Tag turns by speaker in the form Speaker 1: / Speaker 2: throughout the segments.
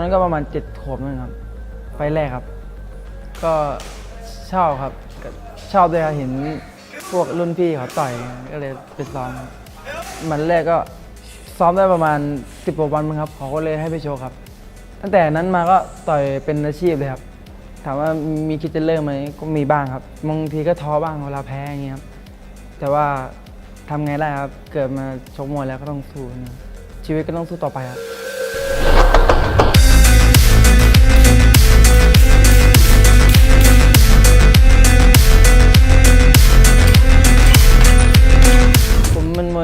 Speaker 1: นนั้นก็ประมาณเจ็ดขวบนั่นครับ ไฟแรกครับ ก็ชอบครับ ชอบด้วยครับเห็นพวกรุ่นพี่เขาต่อยก็เลยไปซ้อมครับมันแรกก็ซ้อมได้ประมาณสิบกว่าวันมั้งครับเขาก็เลยให้ไปโชว์ครับ ตั้งแต่นั้นมาก็ต่อยเป็นอาชีพเลยครับ ถามว่ามีคิดจะเลิกไหมก็มีบ้างครับบางทีก็ท้อบ้างเวลาแพ้อย่างเงี้ยครับแต่ว่าทำไงได้ครับ เกิดมาชกมวยแล้วก็ต้องสู้นะชีวิตก็ต้องสู้ต่อไปครับ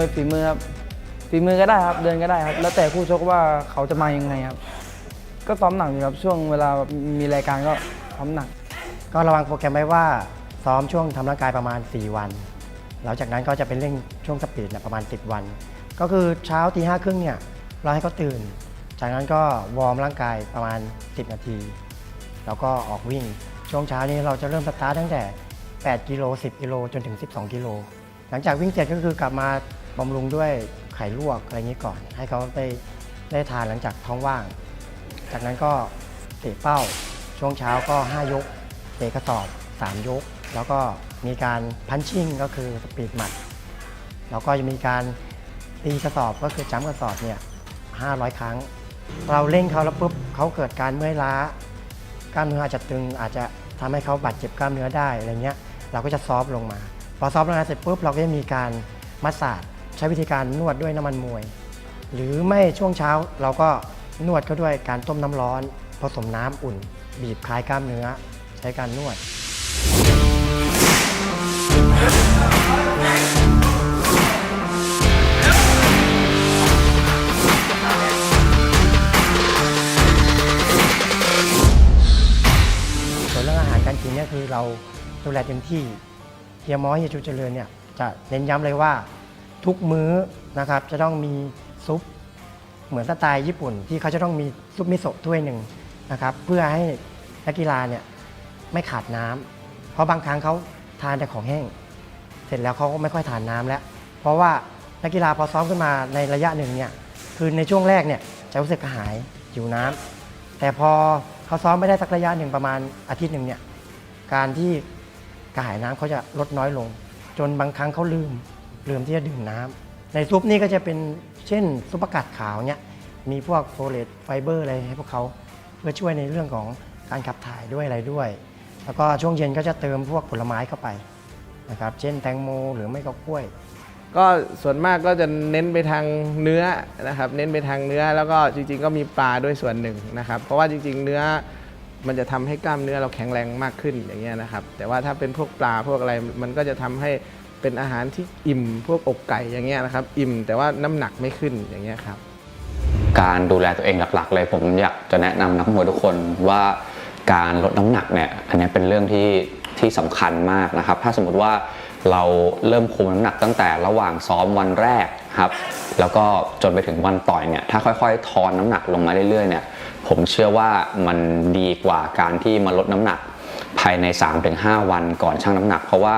Speaker 1: วยฝีมือครับฝีมือก็ได้ครับ เดินก็ได้ครับ แล้วแต่คู่ชกว่าเขาจะมายังไงครับ ก็ซ้อมหนักอยู่ครับ ช่วงเวลามีรายการก็ซ้อมหนัก
Speaker 2: ก็ระวังโปรแกรมไว้ว่าซ้อมช่วงทำร่างกายประมาณ 4 วัน หลังจากนั้นก็จะเป็นเร่งช่วงสปีดประมาณ 10 วัน ก็คือเช้าตีห้าครึ่งเนี่ยเราให้เขาตื่น จากนั้นก็วอร์มร่างกายประมาณ 10 นาที แล้วก็ออกวิ่ง ช่วงเช้านี้เราจะเริ่มสตาร์ทตั้งแต่ 8 กิโล 10 กิโลจนถึง 12 กิโล หลังจากวิ่งเสร็จก็คือกลับมาบำรุงด้วยไข่ลวกอะไรอย่างนี้ก่อน ให้เขาได้ได้ทานหลังจากท้องว่าง จากนั้นก็เตะเป้าช่วงเช้าก็ 5 ยก เตะกระสอบ 3 ยก แล้วก็มีการพันชิ่งก็คือสปีดหมัด แล้วก็จะมีการตีกระสอบก็คือจ้ำกระสอบเนี่ย500 ครั้ง เราเร่งเขาแล้วปุ๊บเขาเกิดการเมื่อยล้ากล้ามเนื้ออาจจะตึงอาจจะทำให้เขาบาดเจ็บกล้ามเนื้อได้อะไรเงี้ยเราก็จะซอฟลงมา พอซอฟต์ลงมาเสร็จปุ๊บเราก็จะมีการมัสสาดใช้วิธีการนวดด้วยน้ำมันมวย หรือไม่ช่วงเช้าเราก็นวดเขาด้วยการต้มน้ำร้อน ผสมน้ำอุ่น บีบคลายกล้ามเนื้อ ใช้การนวดส่วนเรื่องอาหารการกินเนี่ยคือเราดูแลเต็มที่ ฮียม้อเฮียจูเจริญเนี่ยจะเน้นย้ำเลยว่าทุกมื้อนะครับจะต้องมีซุปเหมือนสไตล์ญี่ปุ่น ที่เขาจะต้องมีซุปมิโซะถ้วยหนึ่งนะครับเพื่อให้นักกีฬาเนี่ยไม่ขาดน้ำเพราะบางครั้งเขาทานแต่ของแห้ง เสร็จแล้วเขาก็ไม่ค่อยทานน้ำแล้ว เพราะว่านักกีฬาพอซ้อมขึ้นมาในระยะหนึ่งเนี่ยคือในช่วงแรกเนี่ยจะรู้สึกกระหายหิวน้ำแต่พอเขาซ้อมไม่ได้สักระยะหนึ่งประมาณอาทิตย์หนึ่งเนี่ยการที่ กระหายน้ำเขาจะลดน้อยลง จนบางครั้งเขาลืมลืมที่จะดื่มน้ำในซุปนี่ก็จะเป็นเช่นซุปประกาศขาวเนี่ยมีพวกโฟเลตไฟเบอร์อะไรให้พวกเขาเพื่อช่วยในเรื่องของการขับถ่ายด้วยอะไรด้วย แล้วก็ช่วงเย็นก็จะเติมพวกผลไม้เข้าไปนะครับเช่นแตงโมหรือไม่ก็กล้วย
Speaker 3: ก็ส่วนมากก็จะเน้นไปทางเนื้อนะครับ เน้นไปทางเนื้อแล้วก็จริง ๆ ก็มีปลาด้วยส่วนหนึ่งนะครับ เพราะว่าจริง ๆ เนื้อ มันจะทำให้กล้ามเนื้อเราแข็งแรงมากขึ้นอย่างเงี้ยนะครับ แต่ว่าถ้าเป็นพวกปลาพวกอะไรมันก็จะทำให้เป็นอาหารที่อิ่มพวกอกไก่อย่างเงี้ยนะครับ อิ่มแต่ว่าน้ำหนักไม่ขึ้นอย่างเงี้ยครับ
Speaker 4: การดูแลตัวเองหลักๆ เลยผมอยากจะแนะนำนักมวยทุกคนว่าการลดน้ำหนักเนี่ยอันนี้เป็นเรื่องที่ที่สำคัญมากนะครับ ถ้าสมมติว่าเราเริ่มคุมน้ำหนักตั้งแต่ระหว่างซ้อมวันแรกครับ แล้วก็จนไปถึงวันต่อยเนี่ยถ้าค่อยๆ ทอนน้ำหนักลงมาเรื่อยๆเนี่ย ผมเชื่อว่ามันดีกว่าการที่มาลดน้ำหนักภายใน 3-5 วันก่อนชั่งน้ำหนัก เพราะว่า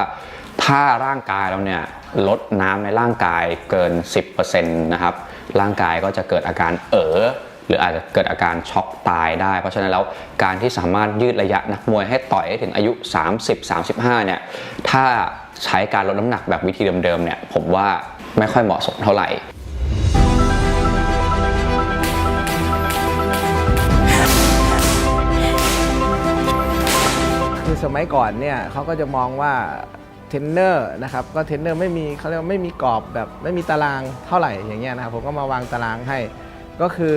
Speaker 4: ถ้าร่างกายเราเนี่ยลดน้ำในร่างกายเกิน 10%นะครับร่างกายก็จะเกิดอาการเอ๋อหรืออาจจะเกิดอาการช็อกตายได้ เพราะฉะนั้นแล้วการที่สามารถยืดระยะนักมวยให้ต่อยให้ถึงอายุ 30-35 เนี่ยถ้าใช้การลดน้ำหนักแบบวิธีเดิมๆเนี่ยผมว่าไม่ค่อยเหมาะสมเท่าไหร่
Speaker 3: คือสมัยก่อนเนี่ยเขาก็จะมองว่าเทรนเนอร์นะครับก็เทรนเนอร์ไม่มีเขาเรียกว่าไม่มีกรอบแบบไม่มีตารางเท่าไหร่อย่างเงี้ยนะครับผมก็มาวางตารางให้ ก็คือ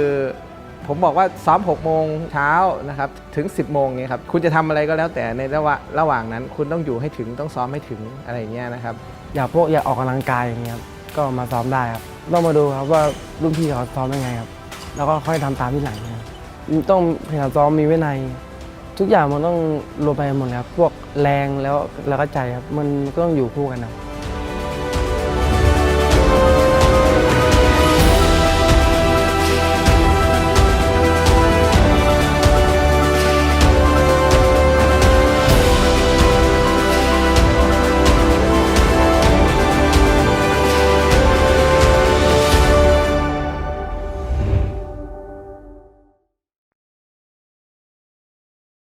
Speaker 3: ผมบอกว่าซ้อม 6 โมงเช้านะครับถึง 10 โมงเนี่ยครับคุณจะทำอะไรก็แล้วแต่ในระหว่างระหว่างนั้น คุณต้องอยู่ให้ถึงต้องซ้อมให้ถึงอะไรเงี้ยนะครับ
Speaker 1: อยากพวกอยากออกกำลังกายอย่างเงี้ยครับก็มาซ้อมได้ครับต้องมาดูครับว่ารุ่นพี่เขาซ้อมยังไงครับแล้วก็ค่อยทำตามที่หลังนะครับต้องพยายามซ้อมมีวินัย ทุกอย่างมันต้องรวมไปหมดครับพวกแรงแล้วแล้วก็ใจครับมันก็ต้องอยู่คู่กันครับ